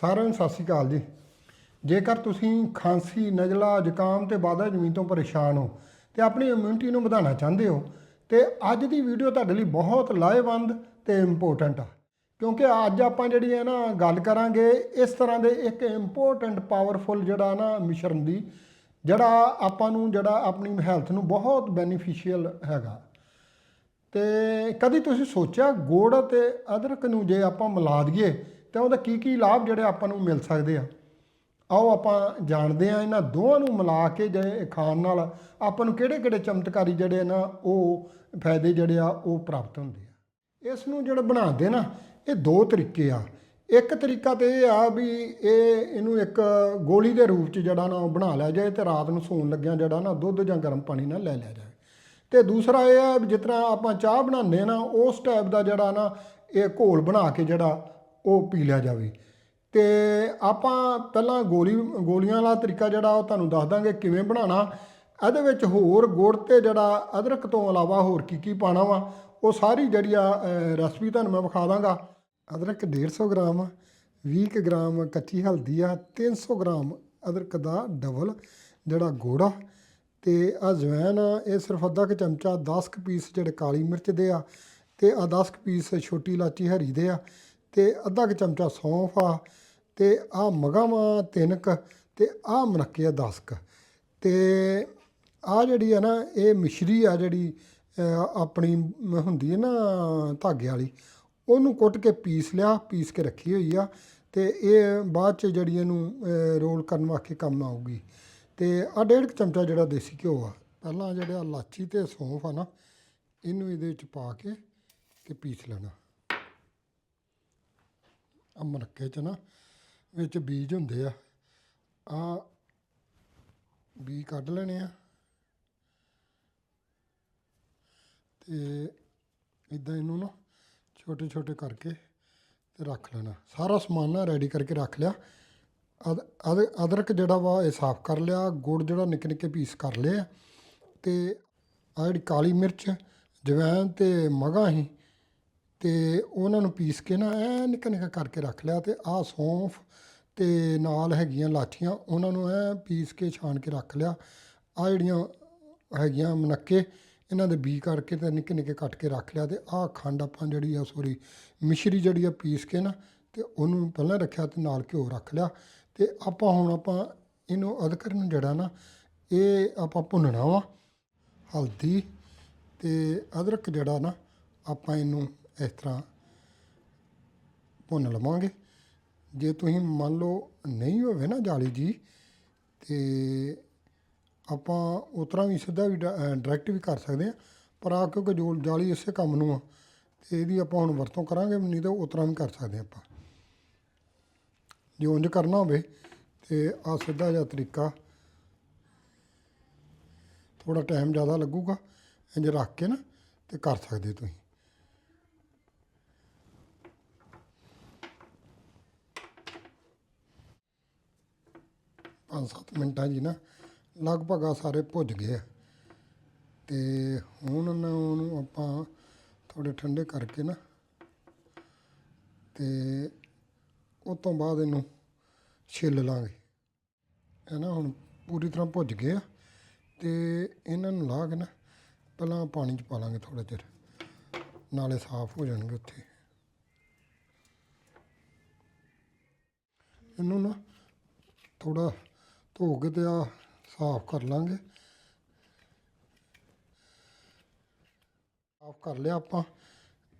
ਸਾਰਿਆਂ ਨੂੰ ਸਤਿ ਸ਼੍ਰੀ ਅਕਾਲ ਜੀ। ਜੇਕਰ ਤੁਸੀਂ ਖਾਂਸੀ, ਨਜ਼ਲਾ, ਜ਼ੁਕਾਮ ਤੇ ਵਾਧਾ ਜ਼ਮੀਨ ਤੋਂ ਪਰੇਸ਼ਾਨ ਹੋ ਤੇ ਆਪਣੀ ਇਮਿਊਨਿਟੀ ਨੂੰ ਵਧਾਉਣਾ ਚਾਹੁੰਦੇ ਹੋ, ਤੇ ਅੱਜ ਦੀ ਵੀਡੀਓ ਤੁਹਾਡੇ ਲਈ ਬਹੁਤ ਲਾਹੇਵੰਦ ਤੇ ਇੰਪੋਰਟੈਂਟ ਆ। ਕਿਉਂਕਿ ਅੱਜ ਆਪਾਂ ਜਿਹੜੀ ਹੈ ਨਾ ਗੱਲ ਕਰਾਂਗੇ, ਇਸ ਤਰ੍ਹਾਂ ਦੇ ਇੱਕ ਇੰਪੋਰਟੈਂਟ ਪਾਵਰਫੁਲ ਜਿਹੜਾ ਨਾ ਮਿਸ਼ਰਣ ਦੀ, ਜਿਹੜਾ ਆਪਾਂ ਨੂੰ, ਜਿਹੜਾ ਆਪਣੀ ਹੈਲਥ ਨੂੰ ਬਹੁਤ ਬੈਨੀਫੀਸ਼ੀਅਲ ਹੈਗਾ। ਤੇ ਕਦੀ ਤੁਸੀਂ ਸੋਚਿਆ, ਗੁੜ ਤੇ ਅਦਰਕ ਨੂੰ ਜੇ ਆਪਾਂ ਮਿਲਾ ਦਈਏ ਤਾਂ ਉਹਦਾ ਕੀ ਕੀ ਲਾਭ ਜਿਹੜੇ ਆਪਾਂ ਨੂੰ ਮਿਲ ਸਕਦੇ ਆ। ਆਓ ਆਪਾਂ ਜਾਣਦੇ ਆ ਇਹਨਾਂ ਦੋਵਾਂ ਨੂੰ ਮਿਲਾ ਕੇ ਜੇ ਖਾਣ ਨਾਲ ਆਪਾਂ ਨੂੰ ਕਿਹੜੇ ਕਿਹੜੇ ਚਮਤਕਾਰੀ ਜਿਹੜੇ ਨਾ ਉਹ ਫਾਇਦੇ ਜਿਹੜੇ ਆ ਉਹ ਪ੍ਰਾਪਤ ਹੁੰਦੇ ਆ। ਇਸ ਨੂੰ ਜਿਹੜਾ ਬਣਾਉਂਦੇ ਨਾ, ਇਹ ਦੋ ਤਰੀਕੇ ਆ। ਇੱਕ ਤਰੀਕਾ ਤੇ ਇਹ ਆ ਵੀ ਇਹ ਇਹਨੂੰ ਇੱਕ ਗੋਲੀ ਦੇ ਰੂਪ ਚ ਜਿਹੜਾ ਨਾ ਉਹ ਬਣਾ ਲਿਆ ਜਾਏ ਤੇ ਰਾਤ ਨੂੰ ਸੌਣ ਲੱਗਿਆਂ ਜਿਹੜਾ ਨਾ ਦੁੱਧ ਜਾਂ ਗਰਮ ਪਾਣੀ ਨਾਲ ਲੈ ਲਿਆ ਜਾਏ। ਤੇ ਦੂਸਰਾ ਇਹ ਆ ਵੀ ਜਿਸ ਤਰ੍ਹਾਂ ਆਪਾਂ ਚਾਹ ਬਣਾਉਂਦੇ ਆ ਨਾ, ਉਸ ਟਾਈਪ ਦਾ ਜਿਹੜਾ ਨਾ ਇਹ ਘੋਲ ਬਣਾ ਕੇ ਜਿਹੜਾ ਉਹ ਪੀ ਲਿਆ ਜਾਵੇ। ਤੇ ਆਪਾਂ ਪਹਿਲਾਂ ਗੋਲੀ, ਗੋਲੀਆਂ ਵਾਲਾ ਤਰੀਕਾ ਜਿਹੜਾ ਉਹ ਤੁਹਾਨੂੰ ਦੱਸ ਦਾਂਗੇ ਕਿਵੇਂ ਬਣਾਉਣਾ। ਇਹਦੇ ਵਿੱਚ ਹੋਰ ਗੁੜ ਤੇ ਜਿਹੜਾ ਅਦਰਕ ਤੋਂ ਇਲਾਵਾ ਹੋਰ ਕੀ ਕੀ ਪਾਣਾ ਵਾ, ਉਹ ਸਾਰੀ ਜਿਹੜੀ ਆ ਰੈਸਪੀ ਤੁਹਾਨੂੰ ਮੈਂ ਵਿਖਾ ਦਾਂਗਾ। ਅਦਰਕ 150 ਗ੍ਰਾਮ 20 ਕੁ ਗ੍ਰਾਮ ਕੱਚੀ ਹਲਦੀ ਆ 300 ਗ੍ਰਾਮ ਅਦਰਕ ਦਾ ਡਬਲ ਜਿਹੜਾ ਗੁੜ ਆ। ਤੇ ਆ, ਇਹ ਸਿਰਫ ਅੱਧਾ ਕੁ ਚਮਚਾ 10 ਕੁ ਪੀਸ ਜਿਹੜੇ ਕਾਲੀ ਮਿਰਚ ਦੇ ਆ, ਤੇ ਆ 10 ਕੁ ਪੀਸ ਛੋਟੀ ਇਲਾਚੀ ਹਰੀ ਦੇ ਆ। ਤੇ ਅੱਧਾ ਕੁ ਚਮਚਾ ਸੌਂਫ ਆ ਤੇ ਆ ਮਗਾਵਾਂ ਤਿੰਨ ਕੁ ਤੇ ਆ ਮਨੱਕੇ ਆ 10 ਕੁ ਤੇ ਆ ਜਿਹੜੀ ਆ ਨਾ, ਇਹ ਮਿਸ਼ਰੀ ਆ ਜਿਹੜੀ ਆਪਣੀ ਹੁੰਦੀ ਹੈ ਨਾ ਧਾਗੇ ਵਾਲੀ, ਉਹਨੂੰ ਕੁੱਟ ਕੇ ਪੀਸ ਲਿਆ, ਪੀਸ ਕੇ ਰੱਖੀ ਹੋਈ ਆ ਤੇ ਇਹ ਬਾਅਦ ਚ ਜਿਹੜੀ ਇਹਨੂੰ ਰੋਲ ਕਰਨ ਵਾਸਤੇ ਕੰਮ ਆਊਗੀ। ਤੇ ਆ ਡੇਢ ਕੁ ਚਮਚਾ ਜਿਹੜਾ ਦੇਸੀ ਘਿਓ ਆ, ਪਹਿਲਾਂ ਜਿਹੜਾ ਲਾਚੀ ਤੇ ਸੌਂਫ ਆ ਨਾ, ਇਹਨੂੰ ਇਹਦੇ ਵਿੱਚ ਪਾ ਕੇ ਤੇ ਪੀਸ ਲੈਣਾ। ਆ ਮਰੱਕੇ ਚ ਨਾ, ਵਿੱਚ ਬੀਜ ਹੁੰਦੇ ਆ। ਆ ਬੀ ਕੱਢ ਲੈਣੇ ਆ। ਤੇ ਇਦਾਂ ਇਹਨੂੰ ਨਾ ਛੋਟੇ ਛੋਟੇ ਕਰਕੇ ਤੇ ਰੱਖ ਲੈਣਾ। ਸਾਰਾ ਸਮਾਨ ਨਾ ਰੈਡੀ ਕਰਕੇ ਰੱਖ ਲਿਆ। ਅਦ ਅਦ, ਅਦਰਕ ਜਿਹੜਾ ਵਾ ਇਹ ਸਾਫ਼ ਕਰ ਲਿਆ, ਗੁੜ ਜਿਹੜਾ ਨਿੱਕੇ ਨਿੱਕੇ ਪੀਸ ਕਰ ਲਏ ਆ। ਤੇ ਆ ਜਿਹੜੀ ਕਾਲੀ ਮਿਰਚ ਜਵੈਨ ਤੇ ਮਗਾ ਹੀ ਤੇ ਉਹਨਾਂ ਨੂੰ ਪੀਸ ਕੇ ਨਾ ਐ ਨਿੱਕਾ ਨਿੱਕਾ ਕਰਕੇ ਰੱਖ ਲਿਆ ਤੇ ਆਹ ਸੌਂਫ ਤੇ ਨਾਲ ਹੈਗੀਆਂ ਲਾਠੀਆਂ ਉਹਨਾਂ ਨੂੰ ਐ ਪੀਸ ਕੇ ਛਾਣ ਕੇ ਰੱਖ ਲਿਆ। ਆ ਜਿਹੜੀਆਂ ਹੈਗੀਆਂ ਮਨੱਕੇ, ਇਹਨਾਂ ਦੇ ਬੀ ਕਰਕੇ ਤੇ ਨਿੱਕੇ ਨਿੱਕੇ ਕੱਟ ਕੇ ਰੱਖ ਲਿਆ ਤੇ ਆਹ ਖੰਡ ਆਪਾਂ ਜਿਹੜੀ ਆ ਸੋਰੀ ਮਿਸ਼ਰੀ ਜਿਹੜੀ ਆ ਪੀਸ ਕੇ ਨਾ ਤੇ ਉਹਨੂੰ ਪਹਿਲਾਂ ਰੱਖਿਆ ਤੇ ਨਾਲ ਘਿਓ ਰੱਖ ਲਿਆ ਤੇ ਆਪਾਂ ਹੁਣ ਆਪਾਂ ਇਹਨੂੰ ਅਦਰਕ ਨੂੰ ਜਿਹੜਾ ਨਾ, ਇਹ ਆਪਾਂ ਭੁੰਨਣਾ ਵਾ, ਹਲਦੀ ਤੇ ਅਦਰਕ ਜਿਹੜਾ ਨਾ ਆਪਾਂ ਇਹਨੂੰ ਇਸ ਤਰ੍ਹਾਂ ਭੁੰਨ ਲਵਾਂਗੇ। ਜੇ ਤੁਸੀਂ ਮੰਨ ਲਓ ਨਹੀਂ ਹੋਵੇ ਨਾ ਜਾਲੀ ਜੀ, ਤੇ ਆਪਾਂ ਉਸ ਤਰ੍ਹਾਂ ਵੀ ਸਿੱਧਾ ਵੀ ਡਾਇਰੈਕਟ ਵੀ ਕਰ ਸਕਦੇ ਆ ਪਰ ਆ ਕਿਉਂਕਿ ਜੋ ਜਾਲੀ ਇਸੇ ਕੰਮ ਨੂੰ ਆ, ਤੇ ਇਹਦੀ ਆਪਾਂ ਹੁਣ ਵਰਤੋਂ ਕਰਾਂਗੇ, ਨਹੀਂ ਤਾਂ ਉਸ ਤਰ੍ਹਾਂ ਵੀ ਕਰ ਸਕਦੇ ਆਪਾਂ। ਜੇ ਉਂਝ ਕਰਨਾ ਹੋਵੇ, ਤੇ ਆ ਸਿੱਧਾ ਜਿਹਾ ਤਰੀਕਾ ਥੋੜਾ ਟਾਈਮ ਜ਼ਿਆਦਾ ਲੱਗੂਗਾ ਇੰਜ ਰੱਖ ਕੇ ਨਾ, ਤੇ ਕਰ ਸਕਦੇ ਤੁਸੀਂ। ਪੰਜ ਸੱਤ ਮਿੰਟਾਂ ਜੀ ਨਾ, ਲਗਭਗ ਆ ਸਾਰੇ ਭੁੱਜ ਗਏ ਆ। ਤੇ ਹੁਣ ਨਾ ਉਹਨੂੰ ਆਪਾਂ ਥੋੜੇ ਠੰਡੇ ਕਰਕੇ ਨਾ, ਤੇ ਉਹ ਤੋਂ ਬਾਅਦ ਇਹਨੂੰ ਛਿੱਲ ਲਾਂਗੇ। ਹੈ ਨਾ, ਹੁਣ ਪੂਰੀ ਤਰ੍ਹਾਂ ਭੁੱਜ ਗਏ ਆ। ਤੇ ਇਹਨਾਂ ਨੂੰ ਲਾ ਕੇ ਨਾ ਪਹਿਲਾਂ ਪਾਣੀ 'ਚ ਪਾ ਲਾਂਗੇ ਥੋੜਾ ਚਿਰ, ਨਾਲੇ ਸਾਫ਼ ਹੋ ਜਾਣਗੇ ਉੱਥੇ। ਇਹਨੂੰ ਨਾ ਥੋੜਾ ਧੋ ਕੇ ਤੇ ਆ ਸਾਫ਼ ਕਰ ਲਾਂਗੇ। ਸਾਫ਼ ਕਰ ਲਿਆ ਆਪਾਂ।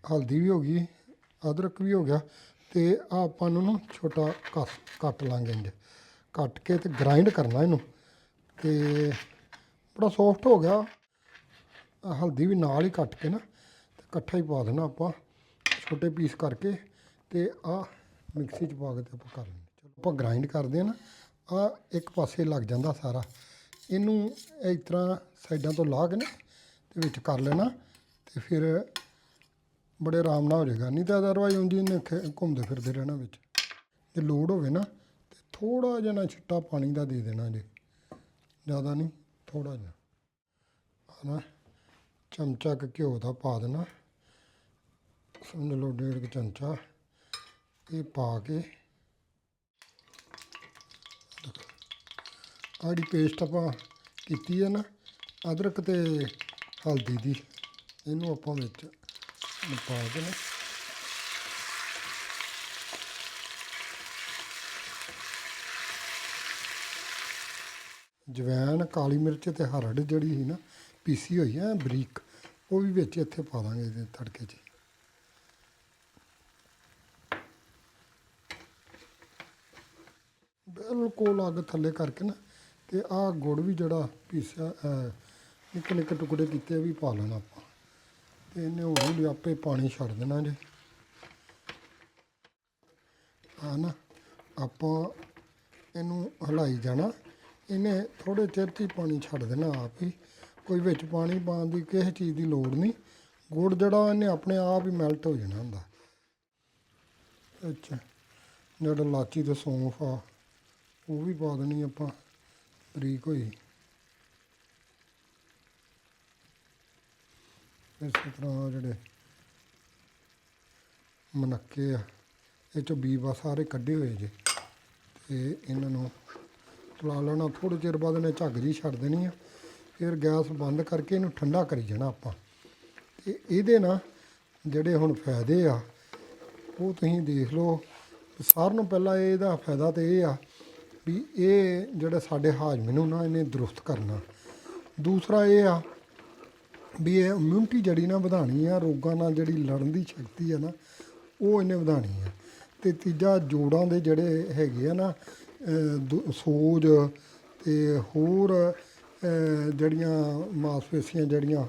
ਹਲਦੀ ਵੀ ਹੋ ਗਈ, ਅਦਰਕ ਵੀ ਹੋ ਗਿਆ ਤੇ ਆ ਆਪਾਂ ਨੂੰ ਨਾ ਛੋਟਾ ਕਸ ਕੱਟ ਲਾਂਗੇ ਇੰਜ ਕੱਟ ਕੇ ਤੇ ਗ੍ਰਾਈਂਡ ਕਰਨਾ ਇਹਨੂੰ ਤੇ ਬੜਾ ਸੌਫਟ ਹੋ ਗਿਆ। ਹਲਦੀ ਵੀ ਨਾਲ ਹੀ ਕੱਟ ਕੇ ਨਾ ਤੇ ਇਕੱਠਾ ਹੀ ਪਾ ਦੇਣਾ ਆਪਾਂ ਛੋਟੇ ਪੀਸ ਕਰਕੇ ਤੇ ਆ ਮਿਕਸੀ 'ਚ ਪਾ ਕੇ ਤੇ ਆਪਾਂ ਕਰ ਲੈਂਦੇ ਚਲੋ ਆਪਾਂ ਗ੍ਰਾਈਂਡ ਕਰਦੇ ਆ ਨਾ ਆ ਇੱਕ ਪਾਸੇ ਲੱਗ ਜਾਂਦਾ ਸਾਰਾ। ਇਹਨੂੰ ਇਸ ਤਰ੍ਹਾਂ ਸਾਈਡਾਂ ਤੋਂ ਲਾਹ ਕੇ ਨਾ ਤੇ ਵਿੱਚ ਕਰ ਲੈਣਾ ਤੇ ਫਿਰ ਬੜੇ ਆਰਾਮ ਨਾਲ ਹੋ ਜਾਏਗਾ। ਨਹੀਂ ਤਾਂ ਅਦਰਵਾਈਜ਼ ਉਂਝ ਇਹਨੇ ਖੇ- ਘੁੰਮਦੇ ਫਿਰਦੇ ਰਹਿਣਾ ਵਿੱਚ। ਜੇ ਲੋੜ ਹੋਵੇ ਨਾ ਤੇ ਥੋੜਾ ਜਿਹਾ ਨਾ ਛਿੱਟਾ ਪਾਣੀ ਦਾ ਦੇ ਦੇਣਾ ਜੇ। ਜ਼ਿਆਦਾ ਨਹੀਂ ਥੋੜਾ ਜਿਹਾ। ਹਨਾ ਚਮਚਾ ਕੁ ਘਿਓ ਦਾ ਪਾ ਦੇਣਾ। ਸਮਝ ਲਓ ਡੇਢ ਕੁ ਚਮਚਾ। ਇਹ ਪਾ ਕੇ ਆਹ ਪੇਸਟ ਆਪਾਂ ਕੀਤੀ ਹੈ ਨਾ, ਅਦਰਕ ਤੇ ਹਲਦੀ ਦੀ, ਇਹਨੂੰ ਆਪਾਂ ਵਿੱਚ ਪਾ ਦੇਣਾ ਜਵੈਣ, ਕਾਲੀ ਮਿਰਚ ਤੇ ਹਰੜ ਜਿਹੜੀ ਸੀ ਨਾ, ਪੀਸੀ ਹੋਈ ਹੈ ਬਰੀਕ, ਉਹ ਵੀ ਵਿੱਚ ਇੱਥੇ ਪਾ ਦਾਂਗੇ ਇਹਦੇ ਤੜਕੇ 'ਚ। ਬਿਲਕੁਲ ਅੱਗ ਥੱਲੇ ਕਰਕੇ ਨਾ ਤੇ ਆਹ ਗੁੜ ਵੀ ਜਿਹੜਾ ਪੀਸਿਆ ਅਹ, ਨਿੱਕੇ ਨਿੱਕੇ ਟੁਕੜੇ ਕੀਤੇ ਵੀ ਪਾ ਲੈਣਾ ਆਪਾਂ। ਤੇ ਇਹਨੇ ਹੌਲੀ ਹੌਲੀ ਆਪੇ ਪਾਣੀ ਛੱਡ ਦੇਣਾ ਜੇ। ਆ ਨਾ ਆਪਾਂ ਇਹਨੂੰ ਹਲਾਈ ਜਾਣਾ। ਇਹਨੇ ਥੋੜੇ ਚਿਰ 'ਚ ਹੀ ਪਾਣੀ ਛੱਡ ਦੇਣਾ ਆਪ ਹੀ। ਕੋਈ ਵਿੱਚ ਪਾਣੀ ਪਾਉਣ ਦੀ ਕਿਸੇ ਚੀਜ਼ ਦੀ ਲੋੜ ਨਹੀਂ। ਗੁੜ ਜਿਹੜਾ ਇਹਨੇ ਆਪਣੇ ਆਪ ਹੀ ਮੈਲਟ ਹੋ ਜਾਣਾ ਹੁੰਦਾ। ਅੱਛਾ ਜਿਹੜਾ ਲਾਚੀ ਤੇ ਸੌਂਫ ਆ ਉਹ ਵੀ ਪਾ ਦੇਣੀ ਆਪਾਂ। ਬਰੀਕ ਹੋਈ। ਇਸ ਤਰ੍ਹਾਂ ਜਿਹੜੇ ਮਨੱਕੇ ਆ, ਇਹ ਚੋਂ ਬੀਬਾ ਸਾਰੇ ਕੱਢੇ ਹੋਏ ਜੇ। ਤੇ ਇਹਨਾਂ ਨੂੰ ਚਲਾ ਲੈਣਾ, ਥੋੜ੍ਹੇ ਚਿਰ ਬਾਅਦ ਇਹਨੇ ਝੱਗ ਜੀ ਛੱਡ ਦੇਣੀ ਆ। ਫਿਰ ਗੈਸ ਬੰਦ ਕਰਕੇ ਇਹਨੂੰ ਠੰਡਾ ਕਰੀ ਜਾਣਾ ਆਪਾਂ। ਤੇ ਇਹਦੇ ਨਾਲ ਜਿਹੜੇ ਹੁਣ ਫਾਇਦੇ ਆ, ਉਹ ਤੁਸੀਂ ਦੇਖ ਲਓ। ਸਾਰਿਆਂ ਨੂੰ ਪਹਿਲਾਂ ਇਹਦਾ ਫਾਇਦਾ ਤੇ ਇਹ ਆ ਵੀ ਇਹ ਜਿਹੜਾ ਸਾਡੇ ਹਾਜ਼ਮੇ ਨੂੰ ਨਾ ਇਹਨੇ ਦਰੁਸਤ ਕਰਨਾ। ਦੂਸਰਾ ਇਹ ਆ ਵੀ ਇਹ ਇਮਿਊਨਿਟੀ ਜਿਹੜੀ ਨਾ ਵਧਾਣੀ ਆ ਰੋਗਾਂ ਨਾਲ ਜਿਹੜੀ ਲੜਨ ਦੀ ਸ਼ਕਤੀ ਆ ਨਾ ਉਹ ਇਹਨੇ ਵਧਾਣੀ ਆ। ਤੇ ਤੀਜਾ ਜੋੜਾਂ ਦੇ ਜਿਹੜੇ ਹੈਗੇ ਆ ਨਾ ਅਹ, ਸੋਜ ਤੇ ਹੋਰ ਜਿਹੜੀਆਂ ਮਾਸਪੇਸ਼ੀਆਂ ਜਿਹੜੀਆਂ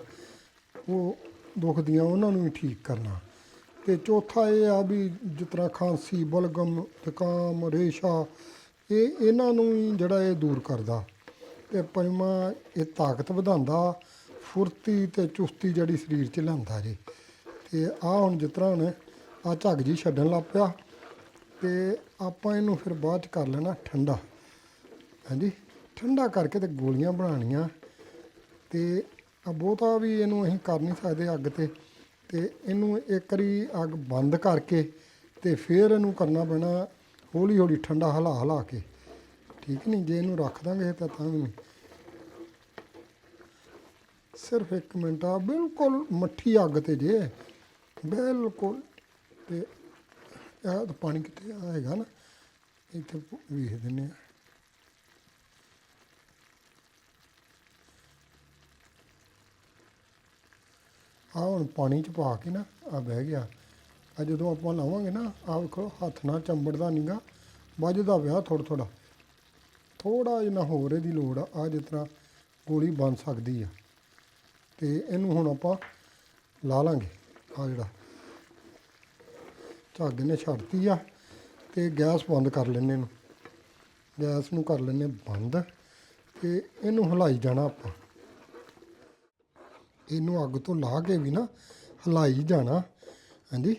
ਉਹ ਦੁਖਦੀਆਂ ਉਹਨਾਂ ਨੂੰ ਵੀ ਠੀਕ ਕਰਨਾ। ਤੇ ਚੌਥਾ ਇਹ ਆ ਵੀ ਜਿਸ ਤਰ੍ਹਾਂ ਖਾਂਸੀ ਬਲਗਮ ਜ਼ੁਕਾਮ ਰੇਸ਼ਾ ਇਹ ਇਹਨਾਂ ਨੂੰ ਹੀ ਜਿਹੜਾ ਇਹ ਦੂਰ ਕਰਦਾ। ਤੇ ਪੰਜਵਾਂ ਇਹ ਤਾਕਤ ਵਧਾਉਂਦਾ, ਫੁਰਤੀ ਤੇ ਚੁਸਤੀ ਜਿਹੜੀ ਸਰੀਰ 'ਚ ਲਿਆਂਦਾ ਜੀ। ਤੇ ਆ ਹੁਣ ਜਿਸ ਤਰ੍ਹਾਂ ਹੁਣ ਆ ਝੱਗ ਜੀ ਛੱਡਣ ਲੱਗ ਪਿਆ, ਤੇ ਆਪਾਂ ਇਹਨੂੰ ਫਿਰ ਬਾਅਦ ਚ ਕਰ ਲੈਣਾ ਠੰਡਾ। ਹਾਂਜੀ, ਠੰਡਾ ਕਰਕੇ ਤੇ ਗੋਲੀਆਂ ਬਣਾਉਣੀਆਂ। ਤੇ ਆ ਬਹੁਤਾ ਵੀ ਇਹਨੂੰ ਅਸੀਂ ਕਰ ਨਹੀਂ ਸਕਦੇ ਅੱਗ ਤੇ। ਤੇ ਇਹਨੂੰ ਇੱਕ ਵਾਰੀ ਅੱਗ ਬੰਦ ਕਰਕੇ ਤੇ ਫਿਰ ਇਹਨੂੰ ਕਰਨਾ ਪੈਣਾ ਹੌਲੀ ਹੌਲੀ ਠੰਡਾ ਹਲਾ ਹਲਾ ਕੇ। ਠੀਕ ਨਹੀਂ, ਜੇ ਇਹਨੂੰ ਰੱਖ ਦਾਂਗੇ ਤਾਂ ਤਾਂ ਵੀ ਨਹੀਂ। ਸਿਰਫ 1 ਮਿੰਟ ਆ, ਬਿਲਕੁਲ ਮੱਠੀ ਅੱਗ ਤੇ ਜੇ। ਬਿਲਕੁਲ ਤੇ ਇਹ ਤਾਂ ਪਾਣੀ ਕਿੱਥੇ ਆ ਹੈਗਾ ਨਾ, ਇੱਥੇ ਵੇਖ ਦਿੰਨੇ ਆ ਆ ਹੁਣ ਪਾਣੀ ਚ ਪਾ ਕੇ ਨਾ ਆ ਬਹਿ ਗਿਆ। ਆ ਜਦੋਂ ਆਪਾਂ ਲਾਵਾਂਗੇ ਨਾ ਆ ਵੇਖੋ, ਹੱਥ ਨਾਲ ਚੰਬੜਦਾ ਨਹੀਂਗਾ ਵੱਜਦਾ ਵਿਆਹ ਥੋੜਾ ਥੋੜਾ ਥੋੜਾ ਜਿਹਾ ਹੋਰ ਇਹਦੀ ਲੋੜ ਆ ਆ ਜਿਸ ਤਰ੍ਹਾਂ ਗੋਲੀ ਬਣ ਸਕਦੀ ਆ। ਤੇ ਇਹਨੂੰ ਹੁਣ ਆਪਾਂ ਲਾ ਲਾਂਗੇ ਆ ਜਿਹੜਾ ਝੱਗ ਨੇ ਛੱਡਤੀ ਆ, ਤੇ ਗੈਸ ਬੰਦ ਕਰ ਲੈਣੇ ਇਹਨੂੰ। ਗੈਸ ਨੂੰ ਕਰ ਲੈਣੇ ਬੰਦ, ਤੇ ਇਹਨੂੰ ਹਿਲਾਈ ਜਾਣਾ ਆਪਾਂ। ਇਹਨੂੰ ਅੱਗ ਤੋਂ ਲਾ ਕੇ ਵੀ ਨਾ ਹਿਲਾਈ ਜਾਣਾ। ਹਾਂਜੀ।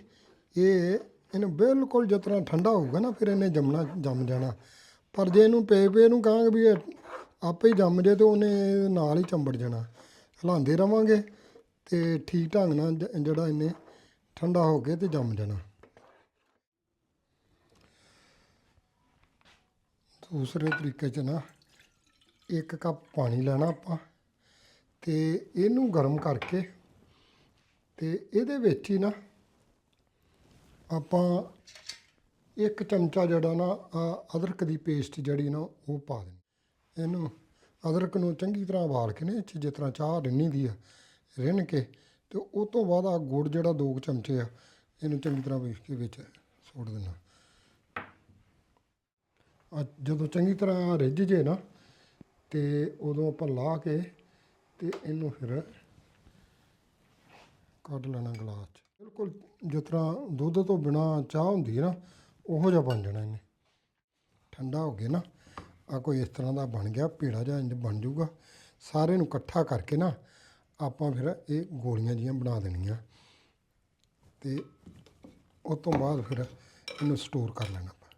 ਇਹ ਇਹਨੂੰ ਬਿਲਕੁਲ ਜਿਸ ਤਰ੍ਹਾਂ ਠੰਡਾ ਹੋਊਗਾ ਨਾ, ਫਿਰ ਇਹਨੇ ਜੰਮਣਾ, ਜੰਮ ਜਾਣਾ। ਪਰ ਜੇ ਇਹਨੂੰ ਪੇ ਪੇ ਨੂੰ ਕਹਾਂਗੇ ਵੀ ਆਪੇ ਹੀ ਜੰਮ ਜੇ ਤੇ ਉਹਨੇ ਨਾਲ ਹੀ ਚੰਬੜ ਜਾਣਾ। ਹਿਲਾਉਂਦੇ ਰਵਾਂਗੇ ਤੇ ਠੀਕ ਢੰਗ ਨਾਲ ਜ- ਜਿਹੜਾ ਇਹਨੇ ਠੰਡਾ ਹੋ ਕੇ ਤੇ ਜੰਮ ਜਾਣਾ। ਦੂਸਰੇ ਤਰੀਕੇ 'ਚ ਨਾ ਇੱਕ ਕੱਪ ਪਾਣੀ ਲੈਣਾ ਆਪਾਂ ਤੇ ਇਹਨੂੰ ਗਰਮ ਕਰਕੇ ਤੇ ਇਹਦੇ ਵਿੱਚ ਹੀ ਨਾ ਆਪਾਂ ਇੱਕ ਚਮਚਾ ਜਿਹੜਾ ਨਾ ਆਹ ਅਦਰਕ ਦੀ ਪੇਸਟ ਜਿਹੜੀ ਨਾ, ਉਹ ਪਾ ਦੇਣੀ। ਇਹਨੂੰ ਅਦਰਕ ਨੂੰ ਚੰਗੀ ਤਰ੍ਹਾਂ ਉਬਾਲ ਕੇ ਨੇ 'ਚ ਜਿਸ ਤਰ੍ਹਾਂ ਚਾਹ ਰਿੰਨੀ ਦੀ ਆ, ਰਿੰਨ ਕੇ ਤੇ ਉਹ ਤੋਂ ਬਾਅਦ ਆ ਗੁੜ ਜਿਹੜਾ ਦੋ ਕੁ ਚਮਚੇ ਆ, ਇਹਨੂੰ ਚੰਗੀ ਤਰ੍ਹਾਂ ਵੇਖ ਕੇ ਵਿੱਚ ਸੁੱਟ ਦੇਣਾ। ਆ ਜਦੋਂ ਚੰਗੀ ਤਰ੍ਹਾਂ ਰਿੱਝ ਜੇ ਨਾ, ਤੇ ਉਦੋਂ ਆਪਾਂ ਲਾ ਕੇ ਤੇ ਇਹਨੂੰ ਫਿਰ ਕੱਢ ਲੈਣਾ ਗਲਾਸ 'ਚ। ਬਿਲਕੁਲ ਜਿਸ ਤਰ੍ਹਾਂ ਦੁੱਧ ਤੋਂ ਬਿਨਾ ਚਾਹ ਹੁੰਦੀ ਹੈ ਨਾ, ਉਹੋ ਜਿਹਾ ਬਣ ਜਾਣਾ ਇਹਨੇ। ਠੰਡਾ ਹੋ ਗਿਆ ਨਾ ਆ ਕੋਈ ਇਸ ਤਰ੍ਹਾਂ ਦਾ ਬਣ ਗਿਆ ਪੀੜਾ ਜਿਹਾ ਇੰਜ ਬਣ ਜਾਊਗਾ। ਸਾਰੇ ਨੂੰ ਇਕੱਠਾ ਕਰਕੇ ਨਾ ਆਪਾਂ ਫਿਰ ਇਹ ਗੋਲੀਆਂ ਜੀਆਂ ਬਣਾ ਦੇਣੀਆਂ। ਤੇ ਉਸ ਤੋਂ ਬਾਅਦ ਫਿਰ ਇਹਨੂੰ ਸਟੋਰ ਕਰ ਲੈਣਾ ਆਪਾਂ।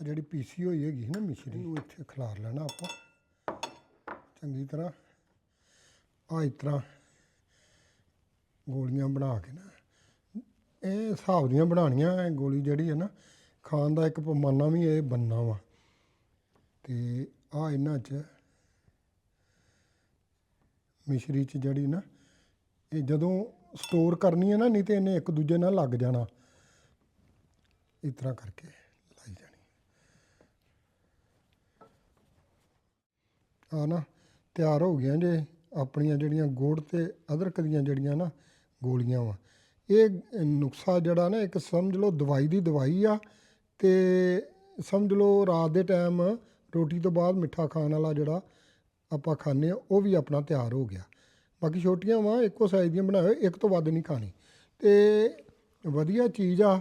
ਆ ਜਿਹੜੀ ਪੀਸੀ ਹੋਈ ਹੈਗੀ ਨਾ ਮਿਸ਼ਰੀ ਨੂੰ ਇੱਥੇ ਖਿਲਾਰ ਲੈਣਾ ਆਪਾਂ। ਚੰਗੀ ਤਰ੍ਹਾਂ ਆ ਇਸ ਤਰ੍ਹਾਂ ਗੋਲੀਆਂ ਬਣਾ ਕੇ ਨਾ, ਇਹ ਹਿਸਾਬ ਦੀਆਂ ਬਣਾਉਣੀਆਂ, ਇਹ ਗੋਲੀ ਜਿਹੜੀ ਹੈ ਨਾ, ਖਾਣ ਦਾ ਇੱਕ ਪੈਮਾਨਾ ਵੀ ਇਹ ਬੰਨਾ ਵਾ। ਤੇ ਆ ਇਹਨਾਂ 'ਚ, ਮਿਸ਼ਰੀ 'ਚ ਜਿਹੜੀ ਨਾ, ਇਹ ਜਦੋਂ ਸਟੋਰ ਕਰਨੀ ਹੈ ਨਾ, ਨਹੀਂ ਤੇ ਇਹਨੇ ਇੱਕ ਦੂਜੇ ਨਾਲ ਲੱਗ ਜਾਣਾ। ਇਸ ਤਰ੍ਹਾਂ ਕਰਕੇ ਲਾਈ ਜਾਣੀ ਆ ਨਾ ਤਿਆਰ ਹੋ ਗਈਆਂ ਜੇ, ਆਪਣੀਆਂ ਜਿਹੜੀਆਂ ਗੁੜ ਤੇ ਅਦਰਕ ਦੀਆਂ ਜਿਹੜੀਆਂ ਨਾ ਗੋਲੀਆਂ ਵਾ। ਇਹ ਨੁਕਸਾ ਜਿਹੜਾ ਨਾ, ਇੱਕ ਸਮਝ ਲਓ ਦਵਾਈ ਦੀ ਦਵਾਈ ਆ ਤੇ ਸਮਝ ਲਓ ਰਾਤ ਦੇ ਟਾਈਮ ਰੋਟੀ ਤੋਂ ਬਾਅਦ ਮਿੱਠਾ ਖਾਣ ਵਾਲਾ ਜਿਹੜਾ ਆਪਾਂ ਖਾਂਦੇ ਆ ਉਹ ਵੀ ਆਪਣਾ ਤਿਆਰ ਹੋ ਗਿਆ। ਬਾਕੀ ਛੋਟੀਆਂ ਵਾ, ਇੱਕੋ ਸਾਈਜ਼ ਦੀਆਂ ਬਣਾਇਓ ਇੱਕ ਤੋਂ ਵੱਧ ਨਹੀਂ ਖਾਣੀ। ਤੇ ਵਧੀਆ ਚੀਜ਼ ਆ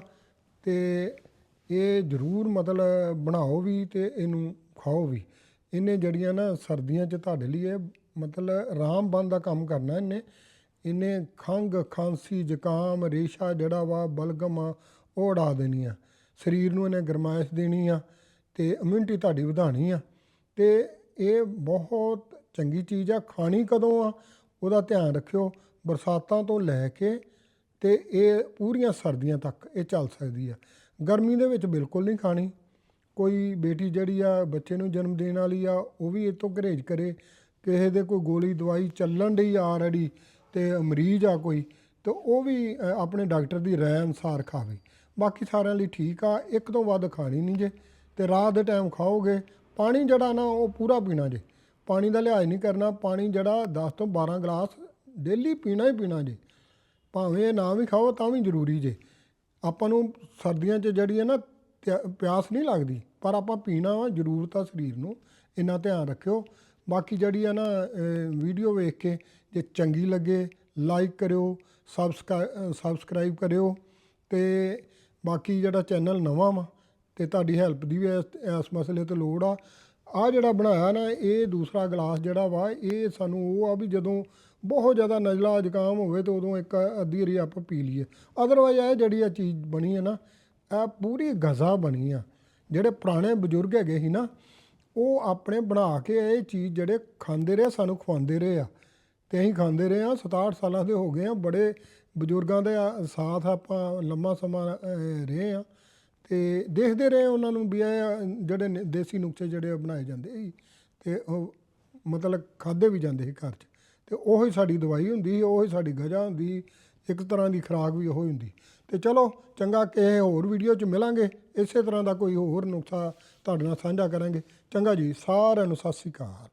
ਤੇ ਇਹ ਜ਼ਰੂਰ ਮਤਲਬ ਬਣਾਓ ਵੀ ਤੇ ਇਹਨੂੰ ਖਾਓ ਵੀ। ਇਹਨੇ ਜਿਹੜੀਆਂ ਨਾ ਸਰਦੀਆਂ 'ਚ ਤੁਹਾਡੇ ਲਈ ਇਹ ਮਤਲਬ ਆਰਾਮ ਦਾ ਕੰਮ ਕਰਨਾ ਇਹਨੇ। ਇਹਨੇ ਖੰਘ ਖਾਂਸੀ, ਜ਼ੁਕਾਮ, ਰੇਸ਼ਾ ਜਿਹੜਾ ਵਾ, ਬਲਗਮ ਆ, ਉਹ ਉਡਾ ਦੇਣੀ ਆ ਸਰੀਰ ਨੂੰ ਇਹਨੇ ਗਰਮਾਇਸ਼ ਦੇਣੀ ਆ ਤੇ ਇਮਿਊਨਿਟੀ ਤੁਹਾਡੀ ਵਧਾਣੀ ਆ। ਤੇ ਇਹ ਬਹੁਤ ਚੰਗੀ ਚੀਜ਼ ਆ। ਖਾਣੀ ਕਦੋਂ ਆ, ਉਹਦਾ ਧਿਆਨ ਰੱਖਿਓ। ਬਰਸਾਤਾਂ ਤੋਂ ਲੈ ਕੇ ਤੇ ਇਹ ਪੂਰੀਆਂ ਸਰਦੀਆਂ ਤੱਕ ਇਹ ਚੱਲ ਸਕਦੀ ਆ। ਗਰਮੀ ਦੇ ਵਿੱਚ ਬਿਲਕੁਲ ਨਹੀਂ ਖਾਣੀ। ਕੋਈ ਬੇਟੀ ਜਿਹੜੀ ਆ, ਬੱਚੇ ਨੂੰ ਜਨਮ ਦੇਣ ਵਾਲੀ ਆ, ਉਹ ਵੀ ਇਹ ਤੋਂ ਘਰੇਜ਼ ਕਰੇ। ਕਿਸੇ ਦੇ ਕੋਈ ਗੋਲੀ ਦਵਾਈ ਚੱਲਣ ਡਈ ਆਲਰੇਡੀ ਤੇ ਮਰੀਜ਼ ਆ ਕੋਈ, ਤੇ ਉਹ ਵੀ ਆਪਣੇ ਡਾਕਟਰ ਦੀ ਰਾਏ ਅਨੁਸਾਰ ਖਾਵੇ। ਬਾਕੀ ਸਾਰਿਆਂ ਲਈ ਠੀਕ ਆ, ਇੱਕ ਤੋਂ ਵੱਧ ਖਾਣੀ ਨਹੀਂ ਜੇ, ਤੇ ਰਾਤ ਦੇ ਟਾਈਮ ਖਾਓਗੇ, ਪਾਣੀ ਜਿਹੜਾ ਨਾ ਉਹ ਪੂਰਾ ਪੀਣਾ ਜੇ। ਪਾਣੀ ਦਾ ਲਿਹਾਜ਼ ਨਹੀਂ ਕਰਨਾ, ਪਾਣੀ ਜਿਹੜਾ 10 ਤੋਂ 12 ਗਲਾਸ ਡੇਲੀ ਪੀਣਾ ਹੀ ਪੀਣਾ ਜੇ। ਭਾਵੇਂ ਇਹ ਨਾ ਵੀ ਖਾਓ ਤਾਂ ਵੀ ਜ਼ਰੂਰੀ ਜੇ। ਆਪਾਂ ਨੂੰ ਸਰਦੀਆਂ 'ਚ ਜਿਹੜੀ ਹੈ ਨਾ ਤਿਆ- ਪਿਆਸ ਨਹੀਂ ਲੱਗਦੀ, ਪਰ ਆਪਾਂ ਪੀਣਾ ਵਾ ਜ਼ਰੂਰਤ ਆ ਸਰੀਰ ਨੂੰ, ਇੰਨਾ ਧਿਆਨ ਰੱਖਿਓ। ਬਾਕੀ ਜਿਹੜੀ ਆ ਨਾ ਵੀਡੀਓ ਵੇਖ ਕੇ ਜੇ ਚੰਗੀ ਲੱਗੇ ਲਾਈਕ ਕਰਿਓ ਸਬਸਕ੍ਰਾਈਬ ਕਰਿਓ ਤੇ ਬਾਕੀ ਜਿਹੜਾ ਚੈਨਲ ਨਵਾਂ ਵਾ ਤੇ ਤੁਹਾਡੀ ਹੈਲਪ ਦੀ ਵੀ ਇਸ ਮਸਲੇ ਤੇ ਲੋੜ ਆ। ਆ ਜਿਹੜਾ ਬਣਾਇਆ ਨਾ, ਇਹ ਦੂਸਰਾ ਗਲਾਸ ਜਿਹੜਾ ਵਾ, ਇਹ ਸਾਨੂੰ ਉਹ ਆ ਵੀ ਜਦੋਂ ਬਹੁਤ ਜ਼ਿਆਦਾ ਨਜ਼ਲਾ ਜ਼ੁਕਾਮ ਹੋਵੇ ਤੇ ਉਦੋਂ ਇੱਕ ਅੱਧੀ ਵਾਰੀ ਆਪਾਂ ਪੀ ਲਈਏ। ਅਦਰਵਾਈਜ਼ ਇਹ ਜਿਹੜੀ ਆ ਚੀਜ਼ ਬਣੀ ਹੈ ਨਾ, ਇਹ ਪੂਰੀ ਗਜ਼ਾ ਬਣੀ ਆ। ਜਿਹੜੇ ਪੁਰਾਣੇ ਬਜ਼ੁਰਗ ਹੈਗੇ ਸੀ ਨਾ ਉਹ ਆਪਣੇ ਬਣਾ ਕੇ ਇਹ ਚੀਜ਼ ਜਿਹੜੇ ਖਾਂਦੇ ਰਹੇ, ਸਾਨੂੰ ਖਵਾਉਂਦੇ ਰਹੇ ਆ। ਤੇ ਅਸੀਂ ਖਾਂਦੇ ਰਹੇ ਆ 67 ਸਾਲਾਂ ਦੇ ਹੋ ਗਏ ਆ, ਬੜੇ ਬਜ਼ੁਰਗਾਂ ਦੇ ਸਾਥ ਆਪਾਂ ਲੰਮਾ ਸਮਾਂ ਰਹੇ ਆ। ਤੇ ਦੇਖਦੇ ਰਹੇ ਉਹਨਾਂ ਨੂੰ ਵੀ ਇਹ ਜਿਹੜੇ ਦੇਸੀ ਨੁਕਸੇ ਜਿਹੜੇ ਬਣਾਏ ਜਾਂਦੇ ਸੀ। ਤੇ ਉਹ ਮਤਲਬ ਖਾਦੇ ਵੀ ਜਾਂਦੇ ਸੀ ਘਰ 'ਚ। ਤੇ ਉਹੀ ਸਾਡੀ ਦਵਾਈ ਹੁੰਦੀ ਉਹੀ ਸਾਡੀ ਗਜਾ ਹੁੰਦੀ ਇੱਕ ਤਰ੍ਹਾਂ ਦੀ ਖੁਰਾਕ ਵੀ ਉਹੀ ਹੁੰਦੀ ਤੇ ਚਲੋ ਚੰਗਾ ਕਿਸੇ ਹੋਰ ਵੀਡੀਓ 'ਚ ਮਿਲਾਂਗੇ। ਇਸੇ ਤਰ੍ਹਾਂ ਦਾ ਕੋਈ ਹੋਰ ਨੁਕਸਾ ਤੁਹਾਡੇ ਨਾਲ ਸਾਂਝਾ ਕਰਾਂਗੇ। ਚੰਗਾ ਜੀ, ਸਾਰਿਆਂ ਨੂੰ ਸਤਿ ਸ਼੍ਰੀ ਅਕਾਲ।